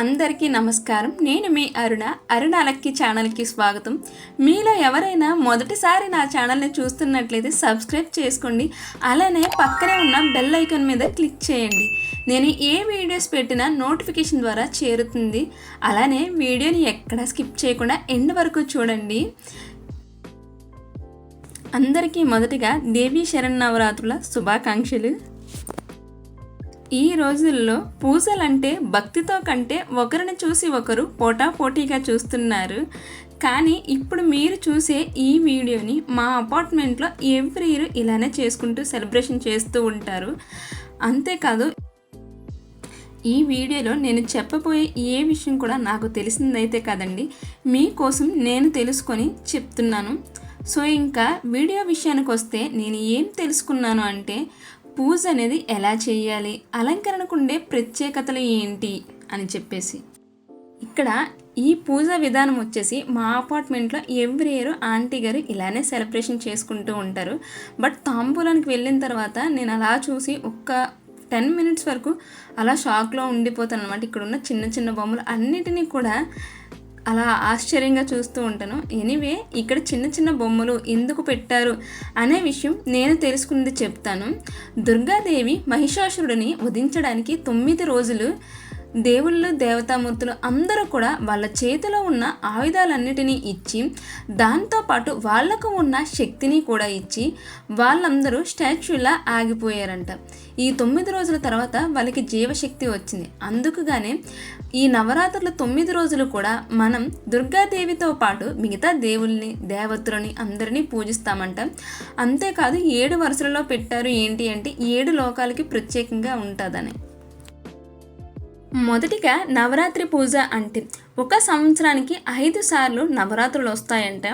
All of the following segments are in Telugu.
అందరికీ నమస్కారం. నేను మీ అరుణ. అరుణ లక్కీ ఛానల్కి స్వాగతం. మీలో ఎవరైనా మొదటిసారి నా ఛానల్ని చూస్తున్నట్లయితే సబ్స్క్రైబ్ చేసుకోండి. అలానే పక్కనే ఉన్న బెల్ ఐకాన్ మీద క్లిక్ చేయండి. నేను ఏ వీడియోస్ పెట్టినా నోటిఫికేషన్ ద్వారా చేరుతుంది. అలానే వీడియోని ఎక్కడా స్కిప్ చేయకుండా ఎండ్ వరకు చూడండి. అందరికీ మొదటిగా దేవీ శరన్నవరాత్రుల శుభాకాంక్షలు. ఈ రోజుల్లో పూజలంటే భక్తితో కంటే ఒకరిని చూసి ఒకరు పోటాపోటీగా చూస్తున్నారు. కానీ ఇప్పుడు మీరు చూసే ఈ వీడియోని మా అపార్ట్మెంట్లో ఎవ్రీ ఇయర్ ఇలానే చేసుకుంటూ సెలబ్రేషన్ చేస్తూ ఉంటారు. అంతేకాదు ఈ వీడియోలో నేను చెప్పబోయే ఏ విషయం కూడా నాకు తెలిసిందైతే కాదండి. మీకోసం నేను తెలుసుకొని చెప్తున్నాను. సో ఇంకా వీడియో విషయానికి వస్తే నేను ఏం తెలుసుకున్నాను అంటే పూజ అనేది ఎలా చేయాలి? అలంకరణకు ఉండే ప్రత్యేకతలు ఏంటి? అని చెప్పేసి. ఇక్కడ ఈ పూజ విధానం వచ్చేసి మా అపార్ట్మెంట్లో ఎవ్రీ ఇయర్ ఆంటీ గారు ఇలానే సెలబ్రేషన్ చేసుకుంటూ ఉంటారు. బట్ తాంబూలానికి వెళ్ళిన తర్వాత నేను అలా చూసి ఒక్క టెన్ మినిట్స్ వరకు అలా షాక్లో ఉండిపోతాను అనమాట ఇక్కడ ఉన్న చిన్న చిన్న బొమ్మలు అన్నిటినీ కూడా అలా ఆశ్చర్యంగా చూస్తూ ఉంటాను. ఎనీవే ఇక్కడ చిన్న చిన్న బొమ్మలు ఎందుకు పెట్టారు అనే విషయం నేను తెలుసుకున్నది చెప్తాను. దుర్గాదేవి మహిషాసురుడిని వధించడానికి తొమ్మిది రోజులు దేవుళ్ళు దేవతామూర్తులు అందరూ కూడా వాళ్ళ చేతిలో ఉన్న ఆయుధాలన్నిటినీ ఇచ్చి దాంతోపాటు వాళ్ళకు ఉన్న శక్తిని కూడా ఇచ్చి వాళ్ళందరూ స్టాచ్యూలా ఆగిపోయారంట. ఈ తొమ్మిది రోజుల తర్వాత వాళ్ళకి జీవశక్తి వచ్చింది. అందుకుగానే ఈ నవరాత్రుల తొమ్మిది రోజులు కూడా మనం దుర్గాదేవితో పాటు మిగతా దేవుల్ని దేవతలని అందరినీ పూజిస్తామంట. అంతేకాదు ఏడు వరుసలలో పెట్టారు ఏంటి అంటే ఏడు లోకాలకి ప్రత్యేకంగా ఉంటుందని. మొదటిగా నవరాత్రి పూజ అంటే ఒక సంవత్సరానికి ఐదు సార్లు నవరాత్రులు వస్తాయంట.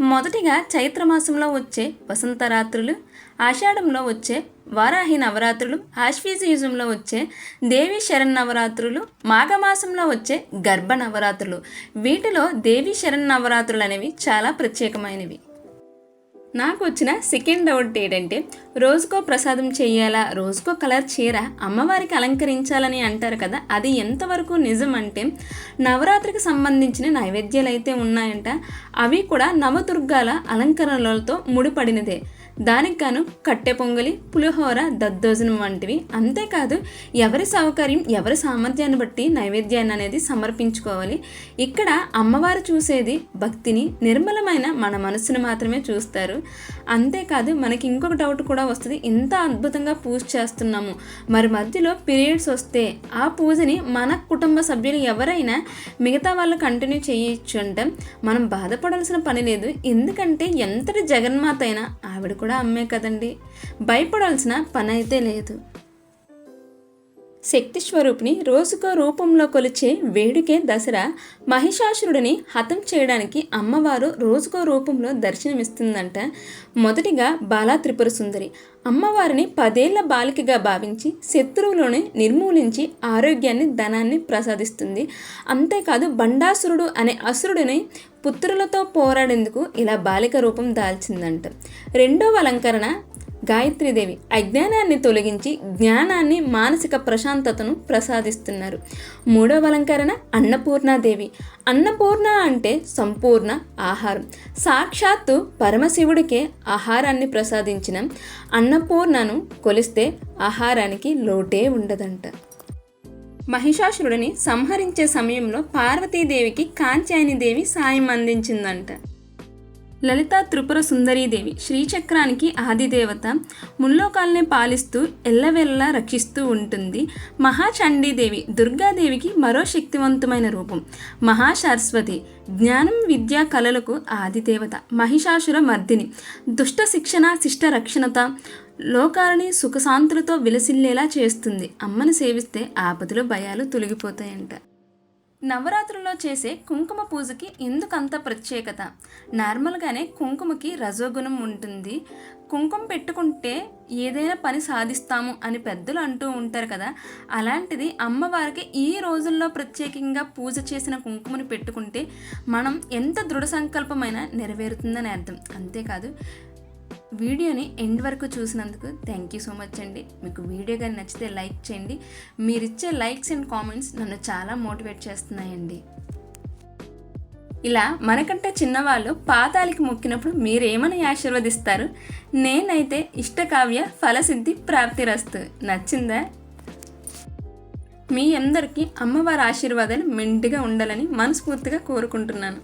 మొదటిగా చైత్రమాసంలో వచ్చే వసంతరాత్రులు ఆషాఢంలో వచ్చే వారాహి నవరాత్రులు ఆశ్వీజయుజంలో వచ్చే దేవి శరణ్ నవరాత్రులు మాఘమాసంలో వచ్చే గర్భ నవరాత్రులు. వీటిలో దేవి శరణ్ నవరాత్రులు అనేవి చాలా ప్రత్యేకమైనవి. నాకు వచ్చిన సెకండ్ డౌట్ ఏంటంటే రోజుకో ప్రసాదం చేయాలా రోజుకో కలర్ చీర అమ్మవారికి అలంకరించాలని అంటారు కదా అది ఎంతవరకు నిజం అంటే నవరాత్రికి సంబంధించిన నైవేద్యాలు అయితే ఉన్నాయంట అవి కూడా నవదుర్గాల అలంకరణలతో ముడిపడినదే. దానికి గాను కట్టె పొంగలి పులిహోర దద్దోజనం వంటివి. అంతేకాదు ఎవరి సౌకర్యం ఎవరి సామర్థ్యాన్ని బట్టి నైవేద్యాన్ని అనేది సమర్పించుకోవాలి. ఇక్కడ అమ్మవారు చూసేది భక్తిని నిర్మలమైన మన మనసును మాత్రమే చూస్తారు. అంతేకాదు మనకి ఇంకొక డౌట్ కూడా వస్తుంది ఇంత అద్భుతంగా పూజ చేస్తున్నాము. మరి మధ్యలో పీరియడ్స్ వస్తే ఆ పూజని మన కుటుంబ సభ్యులు ఎవరైనా మిగతా వాళ్ళు కంటిన్యూ చేయొచ్చు అంటే మనం బాధపడాల్సిన పని లేదు. ఎందుకంటే ఎంతటి జగన్మాత అయినా ఆవిడ కూడా అమ్మే కదండి. భయపడాల్సిన పని అయితే లేదు. శక్తి స్వరూపిని రోజుకో రూపంలో కొలిచే వేడుకే దసరా మహిషాసురుడిని హతం చేయడానికి అమ్మవారు రోజుకో రూపంలో దర్శనమిస్తుందంట. మొదటిగా బాలా త్రిపుర సుందరి అమ్మవారిని పదేళ్ళ బాలికగా భావించి శత్రువులను నిర్మూలించి ఆరోగ్యాన్ని ధనాన్ని ప్రసాదిస్తుంది. అంతేకాదు బండాసురుడు అనే అసురుడిని పుత్రులతో పోరాడేందుకు ఇలా బాలిక రూపం దాల్చిందంట. రెండవ అలంకరణ గాయత్రీదేవి అజ్ఞానాన్ని తొలగించి జ్ఞానాన్ని మానసిక ప్రశాంతతను ప్రసాదిస్తున్నారు. మూడవ అలంకరణ అన్నపూర్ణాదేవి. అన్నపూర్ణ అంటే సంపూర్ణ ఆహారం. సాక్షాత్తు పరమశివుడికే ఆహారాన్ని ప్రసాదించిన అన్నపూర్ణను కొలిస్తే ఆహారానికి లోటే ఉండదంట. మహిషాసురుడిని సంహరించే సమయంలో పార్వతీదేవికి కాంచాయనిదేవి సాయం అందించిందంట. లలిత త్రిపుర సుందరీదేవి శ్రీచక్రానికి ఆదిదేవత. ముల్లోకాల్ని పాలిస్తూ ఎల్లవెల్లా రక్షిస్తూ ఉంటుంది. మహాచండీదేవి దుర్గాదేవికి మరో శక్తివంతమైన రూపం. మహాసరస్వతి జ్ఞానం విద్యా కళలకు ఆదిదేవత. మహిషాసుర మర్దిని. దుష్ట శిక్షణ శిష్ట రక్షణత లోకాలని సుఖశాంతులతో విలసిల్లేలా చేస్తుంది. అమ్మను సేవిస్తే ఆపదలు భయాలు తొలగిపోతాయంట. నవరాత్రుల్లో చేసే కుంకుమ పూజకి ఎందుకంత ప్రత్యేకత? నార్మల్గానే కుంకుమకి రజోగుణం ఉంటుంది. కుంకుమ పెట్టుకుంటే ఏదైనా పని సాధిస్తాము అని పెద్దలు అంటూ ఉంటారు కదా. అలాంటిది అమ్మవారికి ఈ రోజుల్లో ప్రత్యేకంగా పూజ చేసిన కుంకుమని పెట్టుకుంటే మనం ఎంత దృఢ సంకల్పమైనా నెరవేరుతుందని అర్థం. అంతేకాదు వీడియోని ఎండ్ వరకు చూసినందుకు థ్యాంక్ యూ సో మచ్ అండి. మీకు వీడియో కానీ నచ్చితే లైక్ చేయండి. మీరిచ్చే లైక్స్ అండ్ కామెంట్స్ నన్ను చాలా మోటివేట్ చేస్తున్నాయండి. ఇలా మనకంటే చిన్నవాళ్ళు పాతాలికి మొక్కినప్పుడు మీరేమని ఆశీర్వదిస్తారు? నేనైతే ఇష్టకావ్య ఫలసిద్ధి ప్రాప్తిరస్తు. నచ్చిందా? మీ అందరికీ అమ్మవారి ఆశీర్వాదాలు మెండుగా ఉండాలని మనస్ఫూర్తిగా కోరుకుంటున్నాను.